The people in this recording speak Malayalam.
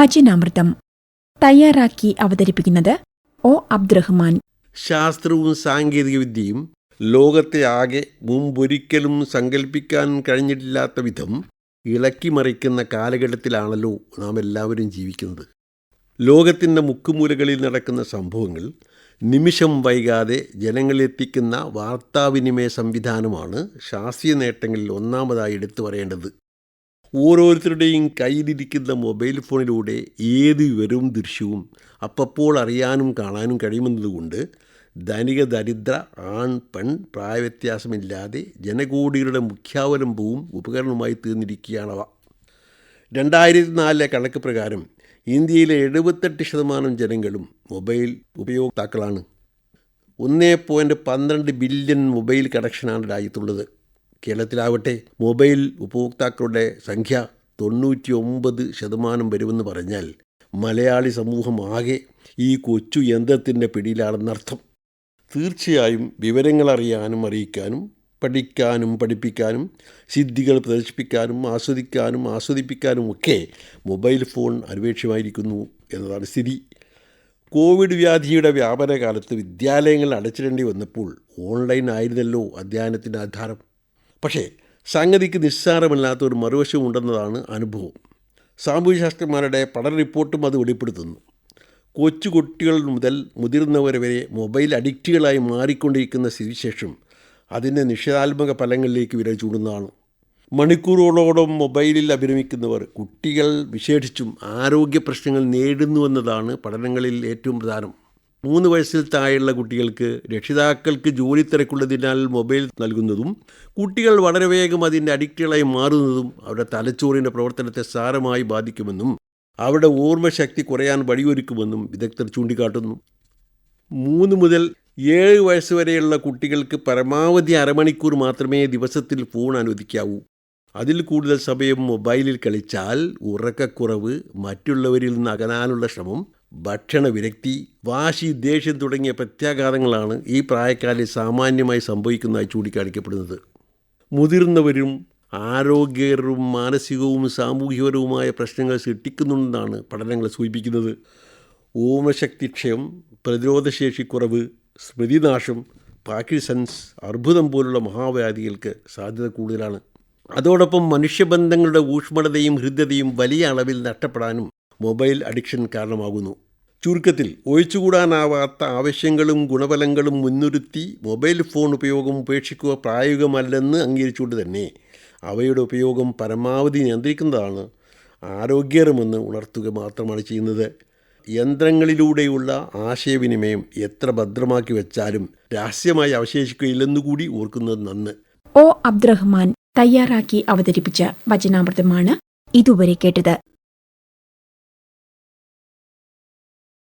വചനാമൃതം തയ്യാറാക്കി അവതരിപ്പിക്കുന്നത് ഒ അബ്ദുറഹ്മാൻ. ശാസ്ത്രവും സാങ്കേതികവിദ്യയും ലോകത്തെ ആകെ മുമ്പൊരിക്കലും സങ്കല്പിക്കാൻ കഴിഞ്ഞിട്ടില്ലാത്ത വിധം ഇളക്കിമറിക്കുന്ന കാലഘട്ടത്തിലാണല്ലോ നാം എല്ലാവരും ജീവിക്കുന്നത്. ലോകത്തിന്റെ മുക്കുമൂലകളിൽ നടക്കുന്ന സംഭവങ്ങൾ നിമിഷം വൈകാതെ ജനങ്ങളിലെത്തിക്കുന്ന വാർത്താവിനിമയ സംവിധാനമാണ് ശാസ്ത്രീയ നേട്ടങ്ങളിൽ ഒന്നാമതായി എടുത്തു പറയേണ്ടത്. ഓരോരുത്തരുടെയും കയ്യിലിരിക്കുന്ന മൊബൈൽ ഫോണിലൂടെ ഏത് വിവരവും ദൃശ്യവും അപ്പപ്പോൾ അറിയാനും കാണാനും കഴിയുമെന്നതുകൊണ്ട് ധനിക ദരിദ്ര ആൺ പെൺ പ്രായവ്യത്യാസമില്ലാതെ ജനകോടികളുടെ മുഖ്യാവലംബവും ഉപകരണവുമായി തീർന്നിരിക്കുകയാണവ രണ്ടായിരത്തി നാലിലെ കണക്ക് പ്രകാരം ഇന്ത്യയിലെ എഴുപത്തെട്ട് ശതമാനം ജനങ്ങളും മൊബൈൽ ഉപയോക്താക്കളാണ്. ഒന്നേ പോയിന്റ് പന്ത്രണ്ട് ബില്യൺ മൊബൈൽ കണക്ഷനാണ് രാജ്യത്തുള്ളത്. കേരളത്തിലാവട്ടെ മൊബൈൽ ഉപഭോക്താക്കളുടെ സംഖ്യ തൊണ്ണൂറ്റി ഒമ്പത് ശതമാനം വരുമെന്ന് പറഞ്ഞാൽ മലയാളി സമൂഹം ആകെ ഈ കൊച്ചു യന്ത്രത്തിന്റെ പിടിയിലാണെന്നർത്ഥം തീർച്ചയായും വിവരങ്ങൾ അറിയാനും അറിയിക്കാനും പഠിക്കാനും പഠിപ്പിക്കാനും സിദ്ധികൾ പ്രദർശിപ്പിക്കാനും ആസ്വദിക്കാനും ആസ്വദിപ്പിക്കാനും ഒക്കെ മൊബൈൽ ഫോൺ അനുപേക്ഷമായിരിക്കുന്നു എന്നതാണ് സ്ഥിതി. കോവിഡ് വ്യാധിയുടെ വ്യാപനകാലത്ത് വിദ്യാലയങ്ങൾ അടച്ചിടേണ്ടി വന്നപ്പോൾ ഓൺലൈൻ ആയിരുന്നല്ലോ അധ്യയനത്തിന്റെ ആധാരം. പക്ഷേ സംഗതിക്ക് നിസ്സാരമല്ലാത്ത ഒരു മറുവശം ഉണ്ടെന്നതാണ് അനുഭവം. സാമൂഹ്യശാസ്ത്രന്മാരുടെ പഠന റിപ്പോർട്ടും അത് വെളിപ്പെടുത്തുന്നു. കൊച്ചു കുട്ടികൾ മുതൽ മുതിർന്നവർ വരെ മൊബൈൽ അഡിക്റ്റുകളായി മാറിക്കൊണ്ടിരിക്കുന്ന സ്ഥിതിശേഷം അതിന്റെ നിഷേധാത്മക ഫലങ്ങളിലേക്ക് വിരൽ ചൂടുന്നതാണ് മണിക്കൂറുകളോളം മൊബൈലിൽ അഭിരമിക്കുന്നവർ കുട്ടികൾ വിശേഷിച്ചും ആരോഗ്യ പ്രശ്നങ്ങൾ നേരിടുന്നുവെന്നതാണ് പഠനങ്ങളിൽ ഏറ്റവും പ്രധാനം. മൂന്ന് വയസ്സിൽ താഴെയുള്ള കുട്ടികൾക്ക് രക്ഷിതാക്കൾക്ക് ജോലി തിരക്കുള്ളതിനാൽ മൊബൈൽ നൽകുന്നതും കുട്ടികൾ വളരെ വേഗം അതിന്റെ അഡിക്റ്റുകളായി മാറുന്നതും അവരുടെ തലച്ചോറിന്റെ പ്രവർത്തനത്തെ സാരമായി ബാധിക്കുമെന്നും അവരുടെ ഓർമ്മശക്തി കുറയാൻ വഴിയൊരുക്കുമെന്നും വിദഗ്ധർ ചൂണ്ടിക്കാട്ടുന്നു. മൂന്ന് മുതൽ ഏഴ് വയസ്സ് വരെയുള്ള കുട്ടികൾക്ക് പരമാവധി അരമണിക്കൂർ മാത്രമേ ദിവസത്തിൽ ഫോൺ അനുവദിക്കാവൂ. അതിൽ കൂടുതൽ സമയം മൊബൈലിൽ കളിച്ചാൽ ഉറക്കക്കുറവ് മറ്റുള്ളവരിൽ നിന്ന് അകലാനുള്ള ശ്രമം ഭക്ഷണ വിരക്തി വാശി ദേഷ്യം തുടങ്ങിയ പ്രത്യാഘാതങ്ങളാണ് ഈ പ്രായക്കാരിൽ സാമാന്യമായി സംഭവിക്കുന്നതായി ചൂണ്ടിക്കാണിക്കപ്പെടുന്നത്. മുതിർന്നവരും ആരോഗ്യകരവും മാനസികവും സാമൂഹികപരവുമായ പ്രശ്നങ്ങൾ സൃഷ്ടിക്കുന്നുണ്ടെന്നാണ് പഠനങ്ങൾ സൂചിപ്പിക്കുന്നത്. ഓമശക്തിക്ഷയം പ്രതിരോധശേഷിക്കുറവ് സ്മൃതിനാശം പാർക്കിൻസൺസ് അർബുദം പോലുള്ള മഹാവ്യാധികൾക്ക് സാധ്യത കൂടുതലാണ്. അതോടൊപ്പം മനുഷ്യബന്ധങ്ങളുടെ ഊഷ്മളതയും ഹൃദ്യതയും വലിയ അളവിൽ നഷ്ടപ്പെടാനും മൊബൈൽ അഡിക്ഷൻ കാരണമാകുന്നു. ചുരുക്കത്തിൽ ഒഴിച്ചുകൂടാനാവാത്ത ആവശ്യങ്ങളും ഗുണഫലങ്ങളും മുൻനിർത്തി മൊബൈൽ ഫോൺ ഉപയോഗം ഉപേക്ഷിക്കുക പ്രായോഗികമല്ലെന്ന് അംഗീകരിച്ചുകൊണ്ട് തന്നെ അവയുടെ ഉപയോഗം പരമാവധി നിയന്ത്രിക്കുന്നതാണ് ആരോഗ്യകരമെന്ന് ഉണർത്തുക മാത്രമാണ് ചെയ്യുന്നത്. യന്ത്രങ്ങളിലൂടെയുള്ള ആശയവിനിമയം എത്ര ഭദ്രമാക്കി വെച്ചാലും രഹസ്യമായി അവശേഷിക്കുകയില്ലെന്നുകൂടി ഓർക്കുന്നത് നന്ന്. ഒ അബ്ദുറഹ്മാൻ തയ്യാറാക്കി അവതരിപ്പിച്ച വചനാമൃതമാണ് ഇതുവരെ കേട്ടത്.